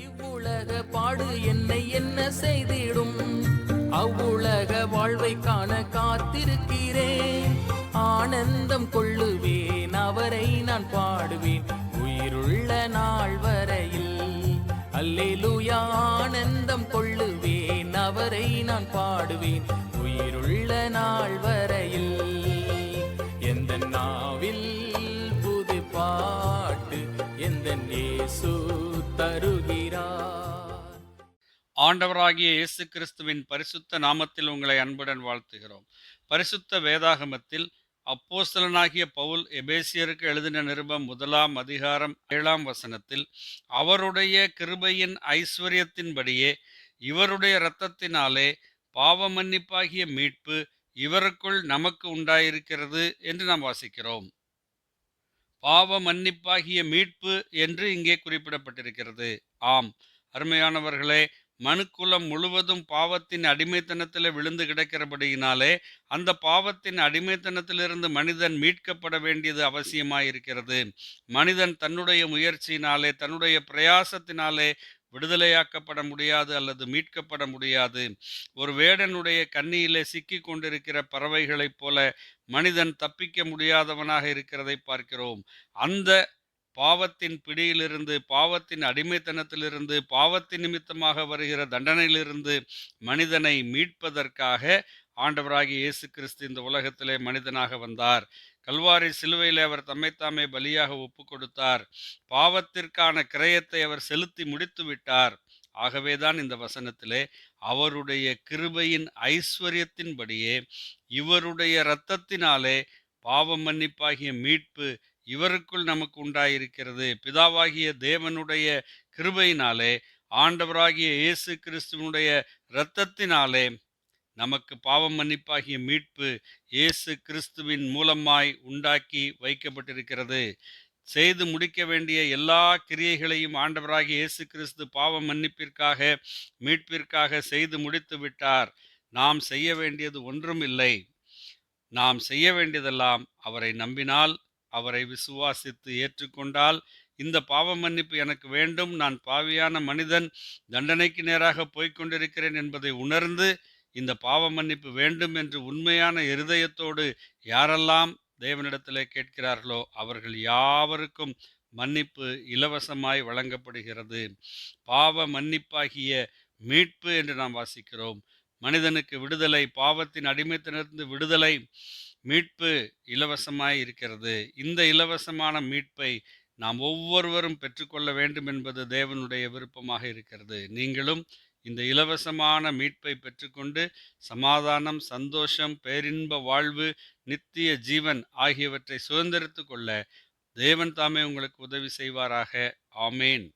இவ்வுலக பாடு என்னை என்ன செய்திடும்? அவ்வுலக வாழ்வை காண காத்திருக்கிறேன். ஆனந்தம் கொள்ளுவேன் அவரை நான் பாடுவேன். உயிருள்ள நாள் வரையில் அல்லேலூயா ஆனந்தம் கொள்ளுவேன் அவரை நான் பாடுவேன். உயிருள்ள நாள் வரையில் ஆண்டவராகிய இயேசு கிறிஸ்துவின் பரிசுத்த நாமத்தில் உங்களை அன்புடன் வாழ்த்துகிறோம். பரிசுத்த வேதாகமத்தில் அப்போஸ்தலனாகிய பவுல் எபேசியருக்கு எழுதின நிருபம் முதலாம் அதிகாரம் ஏழாம் வசனத்தில் அவருடைய கிருபையின் ஐஸ்வர்யத்தின்படியே இவருடைய இரத்தத்தினாலே பாவ மன்னிப்பாகிய மீட்பு இவருக்குள் நமக்கு உண்டாயிருக்கிறது என்று நாம் வாசிக்கிறோம். பாவ மன்னிப்பாகிய மீட்பு என்று இங்கே குறிப்பிடப்பட்டிருக்கிறது. ஆம் அருமையானவர்களே மனுக்குலம் முழுவதும் பாவத்தின் அடிமைத்தனத்தில் விழுந்து கிடக்கிறபடியினாலே அந்த பாவத்தின் அடிமைத்தனத்திலிருந்து மனிதன் மீட்கப்பட வேண்டியது அவசியமாயிருக்கிறது. மனிதன் தன்னுடைய முயற்சியினாலே தன்னுடைய பிரயாசத்தினாலே விடுதலையாக்கப்பட முடியாது அல்லது மீட்கப்பட முடியாது. ஒரு வேடனுடைய கண்ணியிலே சிக்கி கொண்டிருக்கிற பறவைகளைப் போல மனிதன் தப்பிக்க முடியாதவனாக இருக்கிறதை பார்க்கிறோம். அந்த பாவத்தின் பிடியிலிருந்து பாவத்தின் அடிமைத்தனத்திலிருந்து பாவத்தின் நிமித்தமாக வருகிற தண்டனையிலிருந்து மனிதனை மீட்பதற்காக ஆண்டவராகி இயேசு கிறிஸ்து இந்த உலகத்திலே மனிதனாக வந்தார். கல்வாரி சிலுவையில் அவர் தம்மைத்தாமே பலியாக ஒப்பு கொடுத்தார் பாவத்திற்கான கிரயத்தை அவர் செலுத்தி முடித்து விட்டார். ஆகவேதான் இந்த வசனத்திலே அவருடைய கிருபையின் ஐஸ்வர்யத்தின்படியே இவருடைய இரத்தத்தினாலே பாவ மன்னிப்பாகிய மீட்பு இவருக்குள் நமக்கு உண்டாயிருக்கிறது. பிதாவாகிய தேவனுடைய கிருபையினாலே ஆண்டவராகிய இயேசு கிறிஸ்துவனுடைய இரத்தத்தினாலே நமக்கு பாவம் மன்னிப்பாகிய மீட்பு இயேசு கிறிஸ்துவின் மூலமாய் உண்டாக்கி வைக்கப்பட்டிருக்கிறது. செய்து முடிக்க வேண்டிய எல்லா கிரியைகளையும் ஆண்டவராகிய இயேசு கிறிஸ்து பாவ மன்னிப்பிற்காக மீட்பிற்காக செய்து முடித்து விட்டார். நாம் செய்ய வேண்டியது ஒன்றும் இல்லை. நாம் செய்ய வேண்டியதெல்லாம் அவரை நம்பினால் அவரை விசுவாசித்து ஏற்றுக்கொண்டால் இந்த பாவ மன்னிப்பு எனக்கு வேண்டும். நான் பாவியான மனிதன் தண்டனைக்கு நேராக போய்க்கொண்டிருக்கிறேன் என்பதை உணர்ந்து இந்த பாவ மன்னிப்பு வேண்டும் என்று உண்மையான இருதயத்தோடு யாரெல்லாம் தேவனிடத்திலே கேட்கிறார்களோ அவர்கள் யாவருக்கும் மன்னிப்பு இலவசமாய் வழங்கப்படுகிறது. பாவ மன்னிப்பாகிய மீட்பு என்று நாம் வாசிக்கிறோம். மனிதனுக்கு விடுதலை பாவத்தின் அடிமைத்திலிருந்து விடுதலை மீட்பு இலவசமாய் இருக்கிறது. இந்த இலவசமான மீட்பை நாம் ஒவ்வொருவரும் பெற்றுக்கொள்ள வேண்டும் என்பது தேவனுடைய விருப்பமாக இருக்கிறது. நீங்களும் இந்த இலவசமான மீட்பை பெற்றுக்கொண்டு சமாதானம் சந்தோஷம் பேரின்ப வாழ்வு நித்திய ஜீவன் ஆகியவற்றை சுதந்திரித்து கொள்ள தேவன் தாமே உங்களுக்கு உதவி செய்வாராக. ஆமேன்.